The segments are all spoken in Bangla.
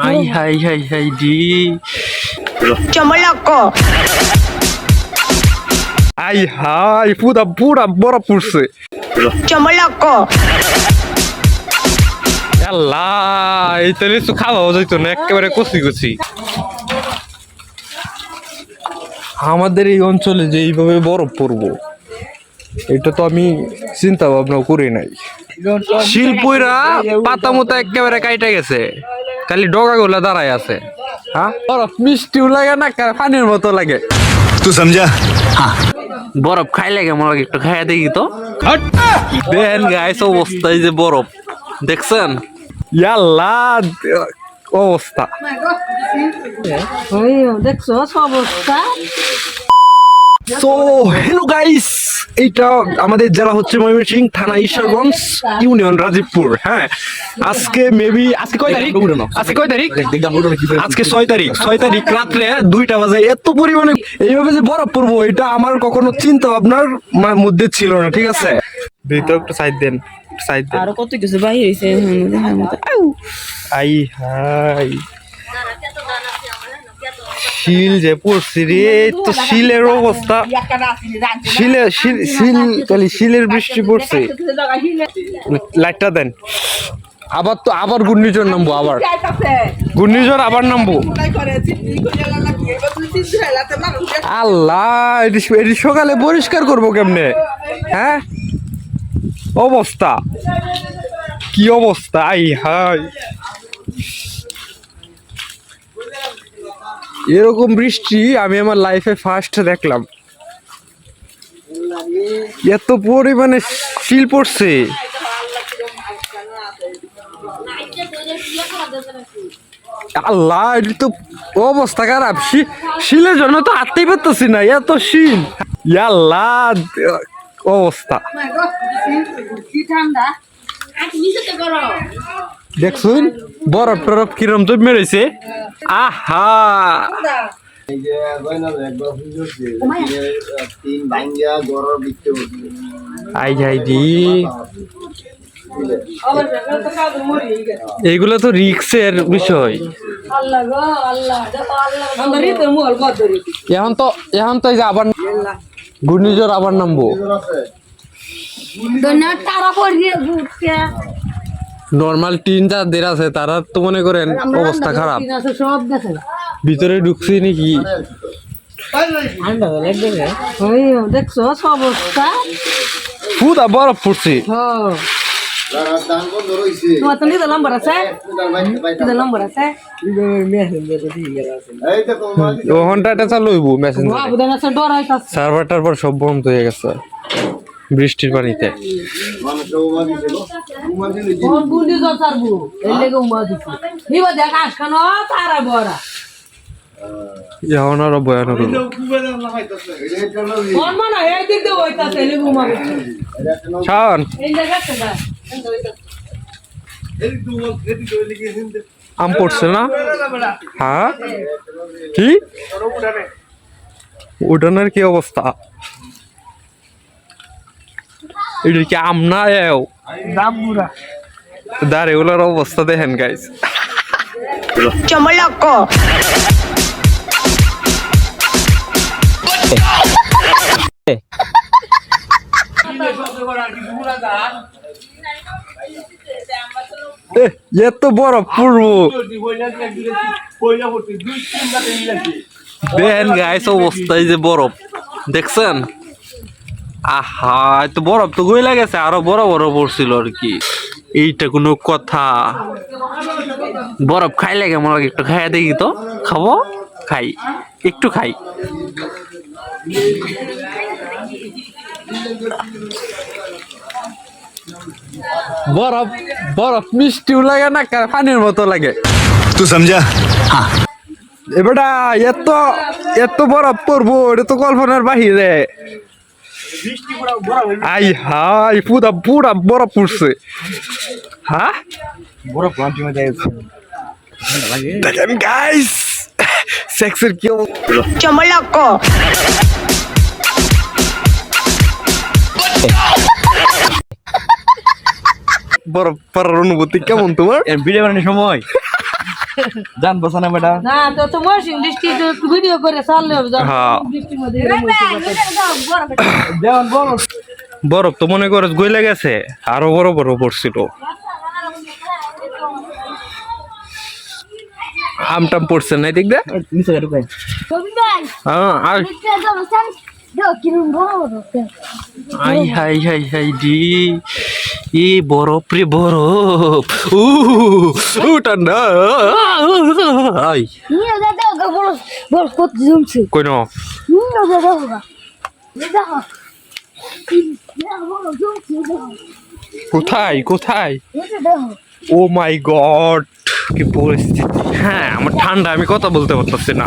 আই হাই হাই হাই ডি Chomoloco. আই হাই পুরা পুরা বরফ পড়ছে Chomoloco. আল্লাহ এই তো লিচু খাওয়াও যাইতো না একেবারে কচি কচি আমাদের এই অঞ্চলে যে এইভাবে বরফ পড়ব এটা তো আমি চিন্তা ভাবনা করি নাই শিল্পীরা পাতা মতো একেবারে কাইটা গেছে। খালি ডগা গুলা দাঁড়ায় আছে। হ্যাঁ? বরফ মিষ্টিও লাগে না পানির মতো লাগে। তুই সমঝা হ্যাঁ। বরফ খাই লাগে মনে একটু খাইয়া দেখি তো। দেখেন গাইস অবস্থায় যে বরফ। দেখছেন? ইয়াল্লা অবস্থা। দেখছ অবস্থা। সো হ্যালো গাইস এইটা আমাদের জেলা হচ্ছে ময়মনসিংহ থানা ঈশ্বরগঞ্জ ইউনিয়ন রাজীবপুর হ্যাঁ। আজকে মেবি আজকে কয় তারিখ? আজকে কয় তারিখ? আজকে ছয় তারিখ। ছয় তারিখ রাত্রে দুইটা বাজে। এত পরিমাণে এইভাবে যে বরফ পড়ব এটা আমার কখনো চিন্তা ভাবনার মধ্যে ছিল না ঠিক আছে? দিই তো একটু সাইড দেন সাইড দেন। আরও কত কিছু আউ আই হাই। শিল যে পড়ছে রে তো শিলের অবস্থা। শিলে শিল শিল খালি শিলের বৃষ্টি পড়ছে। লাইটটা দেন। আবার তো আবার ঘূর্ণিঝড় নামবো আবার। ঘূর্ণিঝড় আবার নামবো। আল্লাহ এটি এটি সকালে পরিষ্কার করব কেমনে? হ্যাঁ? অবস্থা। কি অবস্থা? আই হাই এরকম বৃষ্টি আমি আমার লাইফে ফার্স্ট দেখলাম। এত পরিমাণে শিল পড়ছে। আল্লাহ এটি তো অবস্থা খারাপ। শিলের জন্য তো হাঁটতেই পারতেছি না এত শিল। আল্লাহ অবস্থা। ঠান্ডা। দেখছুন বরফ টরফ কিরম তো মেরেছে। আহা! আই যাই দি এইগুলো তো রিক্সের বিষয়। এখন তো আবার ঘূর্ণিঝড় আবার নামবো। তারা নর্মাল টিন যাদের আছে তারা তো মনে করেন অবস্থা খারাপ। ভিতরে ঢুকছি নাকি? দেখছ অবস্থা পুরা বরফ পড়ছে সার্ভার টার্ভার সব বন্ধ হয়ে গেছে। বৃষ্টির পানিতে। আম পড়ছে না? হ্যাঁ? কি? উঠানের কি অবস্থা? এটা কি আম না এও? দাঁড়ে ওগুলোর অবস্থা দেখেন গাইস Chomoloco. এত বড় পূর্ব। দেখেন গাইস অবস্থা এই যে বরফ। দেখছেন? আহা তো বরফ তো গই লাগেছে আরও বড় বড় পড়ছিল আর কি। এইটা কোনো কথা। বরফ খাই লাগে? আমার একটু খাইয়া দেখি তো। খাব? খাই। একটু খাই। বরফ বরফ মিষ্টিও লাগে না পানির মতো লাগে। তুই সমঝা হ্যাঁ। এবারটা এত এত বরফ পড়ব এটা তো কল্পনার বাহিরে। আই হাই পুরা পুরা বরফ পড়ছে। হ্যাঁ? দেখেন গাইস সেক্সের কি. বরফ পড়ার অনুভূতি কেমন তোমার? ভিডিও বানানোর সময়। জান বসা না ম্যাডাম। না তো তো ভিডিও করে চাললে হবে হ্যাঁ। বড় বরফ। তো মনে করো গইলে গেছে আরও বড় বড় পড়ছিল। আমটাম পড়ছে না দিক দে নিচে ঢুকাই হ্যাঁ, আর আই হাই হাই হাই জি ই বরফ রে বরফ উ উ ঠান্ডা আই। কই ন কোথায় কোথায়? ও মাই গড কি পরিস্থিতি। হ্যাঁ আমার ঠান্ডা আমি কথা বলতে পারতেছি না।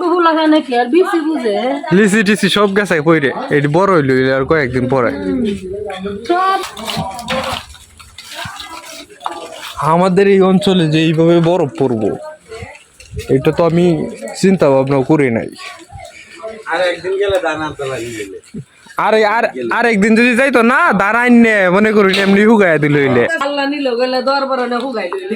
ফুলা নাকি? আর বেশি বুঝে। লিচি টিচি সব গেছে পইরে এটি বড় হইল আর কয়েকদিন পরে। আমাদের এই অঞ্চলে যে এইভাবে বরফ পড়ব এটা তো আমি চিন্তা ভাবনা করি নাই। আর একদিন গেলে দানা আরে আর আর একদিন যদি যাইতো না দাঁড়াইন নে মনে করি এমনি হুগাই দিল হইলে। আল্লাহ নিল গেলে দরবার হুগাই দিলে।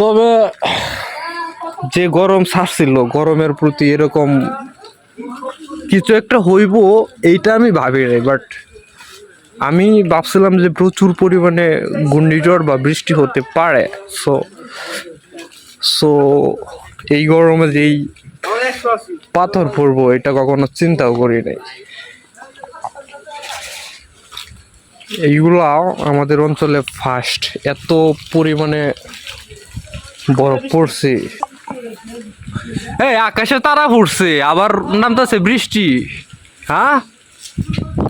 তবে যে গরম ছাড়ছিল, গরমের প্রতি এরকম কিছু একটা হইব, এইটা আমি ভাবি নাই বাট আমি ভাবছিলাম যে প্রচুর পরিমাণে ঘূর্ণিঝড় বা বৃষ্টি হতে পারে সো সো এই গরমে যেই পাথর পড়ব, এটা কখনো চিন্তাও করি নাই। এইগুলা আমাদের অঞ্চলে ফার্স্ট এত পরিমাণে বরফ পড়ছে। এই আকাশে তারা পড়ছে আবার নামতেছে বৃষ্টি। হ্যাঁ?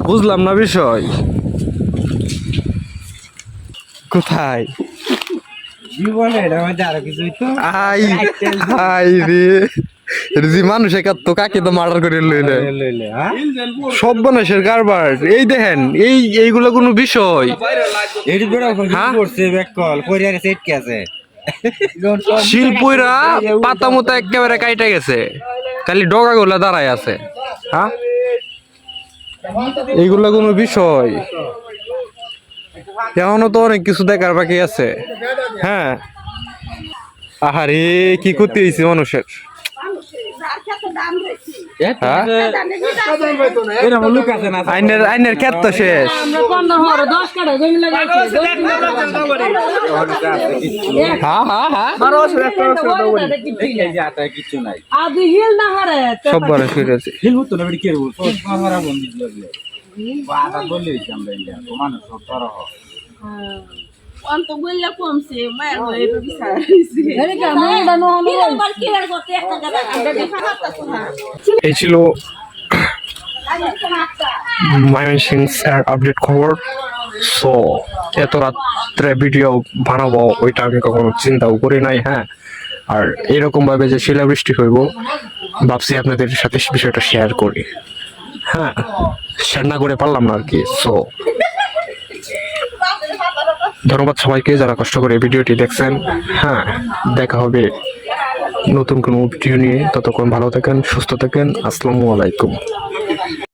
বুঝলাম না বিষয়। কোথায়? মানুষ একার তো কাকে তো মার্ডার করে লইলে? লইলে হ্যাঁ? সব মানুষের কারবার। এই দেখেন এই এইগুলো কোনো বিষয়। শিলপুইরা পাতা মতো একেবারে কাইটা গেছে। খালি ডগা গুলা দাঁড়ায় আছে। হ্যাঁ? এইগুলা কোনো বিষয়। এখনও তো অনেক কিছু দেখার বাকি আছে। হ্যাঁ? আহারে, কি করতে হয়েছে মানুষের হ্যাঁ এরকম লোক আছে না আইনের আইনের ক্ষেত তো শেষ। আমরা পনেরো হরে দশ কাটা জমি লাগাইছি হ্যাঁ হ্যাঁ হ্যাঁ। এই যে আটা কিছু নাই। আদি হিল না হারে সব মানুষ বল আমরা ইন্ডিয়া সব অন্ত বললে কমছে মায়ের ঘরে এটা বিচার এই ছিল ময়মনসিং স্যার আপডেট খবর সো এত রাত্রে ভিডিও বানাবো ওইটা আমি কখনো চিন্তাও করি নাই হ্যাঁ আর এরকম ভাবে যে শিলাবৃষ্টি হইব ভাবছি আপনাদের সাথে বিষয়টা শেয়ার করি হ্যাঁ শেয়ার না করে পারলাম না আর কি সো ধন্যবাদ সবাইকে যারা কষ্ট করে ভিডিওটি দেখছেন। হ্যাঁ দেখা হবে নতুন কোনো ভিডিও নিয়ে। ততক্ষণ ভালো থাকেন, সুস্থ থাকেন। আসসালামু আলাইকুম।